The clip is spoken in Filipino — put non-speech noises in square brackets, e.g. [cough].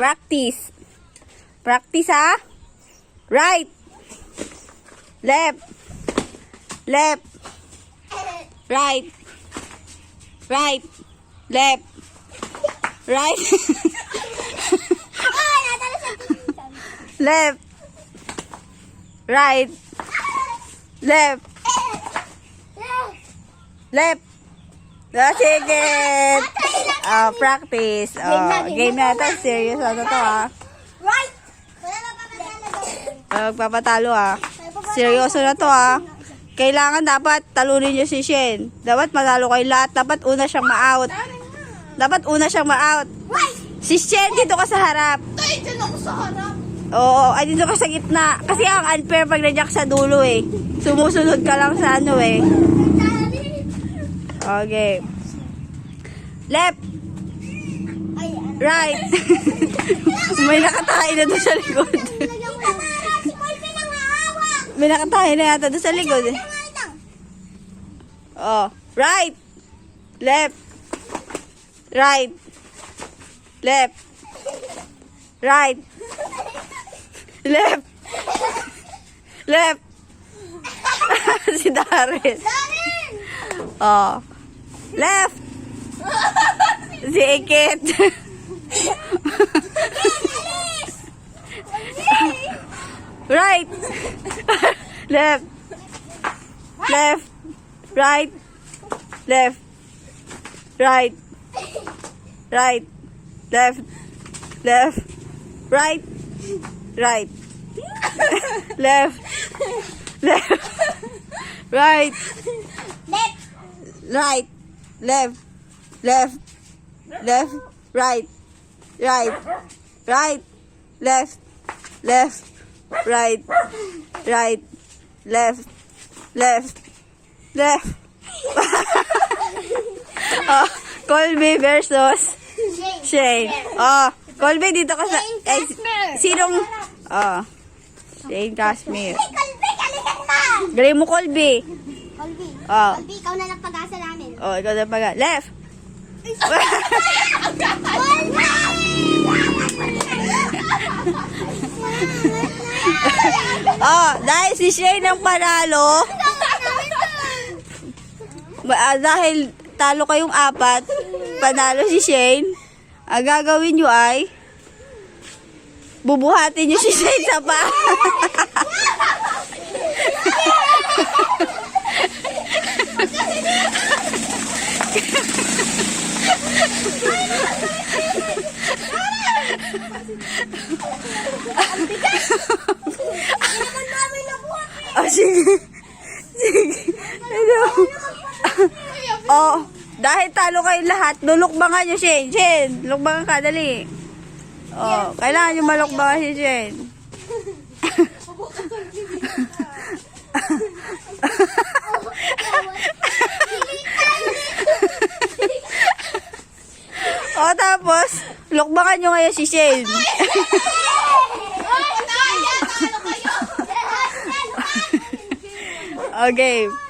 Practice. Practice ha. Right. Left. Left. Right. Right. Left. Right. Ah. [laughs] Left. Right. Left. Left. Ah, sige. Oh, practice. Oh, game na ito. Serious na to ah. Right! Magpapatalo ah. Seryoso na to ah. Kailangan dapat talunin niyo si Shen. Dapat matalo kayo lahat. Dapat una siyang ma-out. Dapat una siyang ma-out. Si Shen, dito ka sa harap. Dyan ako sa harap. Oo, ay dito ka sa gitna. Kasi ang unfair pag nandiyan ka sa dulo eh. Sumusunod ka lang sa ano eh. Okay. Left, ano? Right. [laughs] May nakatahay na doon sa likod. May nakatahay na yata doon sa likod eh. Oh, right. Left. Right. Left. Right. Left. Left. [laughs] si Darius. Darin! Oh. Left. si Ikit. [laughs] [laughs] right. [laughs] Left. Left. Right. Left. Right. Right. Left. Left. Right. Right. [laughs] Left. Left. Right. Left! Right. Left. Left. Left. Right. Right. Right. Left. Left. Right. Right. Left. Left. Left. [laughs] oh, Colby versus Shane. Oh, Colby dito ka sa... Eh, sinong... Oh. Shane Casmer. Hey, Colby, kalikan mo! Galing mo, Colby. Colby, Oh. Colby, ikaw na lang pag-asa namin. Oh, ikaw na pag... Left. [laughs] oh, dahil si Shane ang panalo, ah, dahil talo kayong apat, panalo si Shane, ang gagawin nyo ay, bubuhatin nyo si Shane sa pa. Naman namin nabuhat eh. Oh, sige. Sige. Hello. oh, dahil talo kayong lahat, lulukbangan nyo Shane. Shane, lukbangan ka, dali. Oh, kailangan nyo malukbangan si Shane. O [laughs] Oh, tapos, lukbangan nyo ngayon si Shane. Talo kayo! Okay.